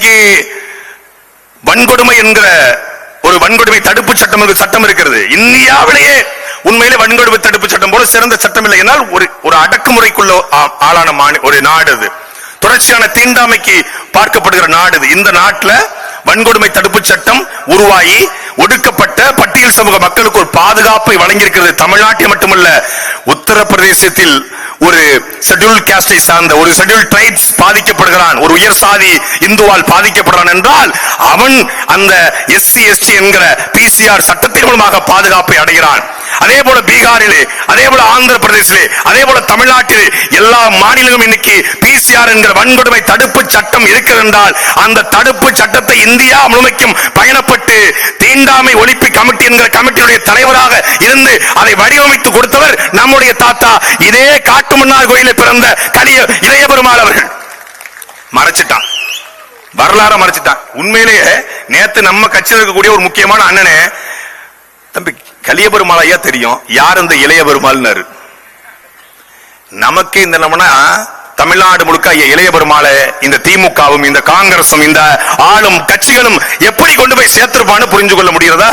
இன்னைக்கு வன்கொடுமை என்கிற ஒரு வன்கொடுமை தடுப்பு சட்டம் ஒரு சட்டம் இருக்கிறது. இந்தியாவிலேயே உண்மையிலே வன்கொடுமை தடுப்பு சட்டம் போல சிறந்த சட்டம் இல்லை என்றால் ஒரு ஒரு அடக்குமுறைக்குள்ள ஆளான ஒரு நாடு அது. தொடர்ச்சியான தீண்டாமைக்கு பார்க்கப்படுகிற நாடு இது. இந்த நாட்டில் வன்கொடுமை தடுப்பு சட்டம் உருவாகி ஒடுக்கப்பட்ட பட்டியல் சமூக மக்களுக்கு ஒரு பாதுகாப்பை வழங்கியிருக்கிறது. தமிழ்நாட்டில் மட்டுமல்ல உத்தரப்பிரதேசத்தில் ஒரு ஷெட்யூல் காஸ்டை சார்ந்த ஒரு ஷெட்யூல் ட்ரைப்ஸ் பாதிக்கப்படுகிறான் ஒரு உயர் சாதி இந்துவால் பாதிக்கப்படுறான் என்றால் அவன் அந்த எஸ்சி எஸ்டி என்கிற பிசிஆர் சட்டத்தின் மூலமாக பாதுகாப்பை அடைகிறான். அதே போல பீகாரிலே அதே போல ஆந்திர பிரதேசிலே அதே போல தமிழ்நாட்டில் எல்லா மாநிலங்களும் இன்னைக்கு பிசிஆர் என்கிற வன்கொடுமை தடுப்பு சட்டம் இருக்கிறது என்றால் அந்த தடுப்பு சட்டத்தை இந்தியா முழுமைக்கும் பயணப்பட்டு தீண்டாமை ஒழிப்பு கமிட்டி என்கிற கமிட்டியுடைய தலைவராக இருந்து அதை வடிவமைத்து கொடுத்தவர் நம்முடைய தாத்தா இதே காட்டுமன்னார் கோயிலில் பிறந்த கலிய இளைய பெருமாள் அவர்கள். மறைச்சிட்டான். வரலாற மறைச்சிட்டான். உண்மையிலேயே நேத்து நம்ம கட்சியில் இருக்கக்கூடிய ஒரு முக்கியமான அண்ணனே தம்பி கலிய பெருமாள் ஐயா தெரியும். யார் இந்த இளைய பெருமாள்னாரு நமக்கு இந்த நம்மனா தமிழ்நாடு முழுக்க ஐயா இளைய பெருமாளை இந்த திமுகவும் இந்த காங்கிரசும் இந்த ஆளும் கட்சிகளும் எப்படி கொண்டு போய் சேர்த்திருப்பான்னு புரிஞ்சு கொள்ள முடிகிறதா?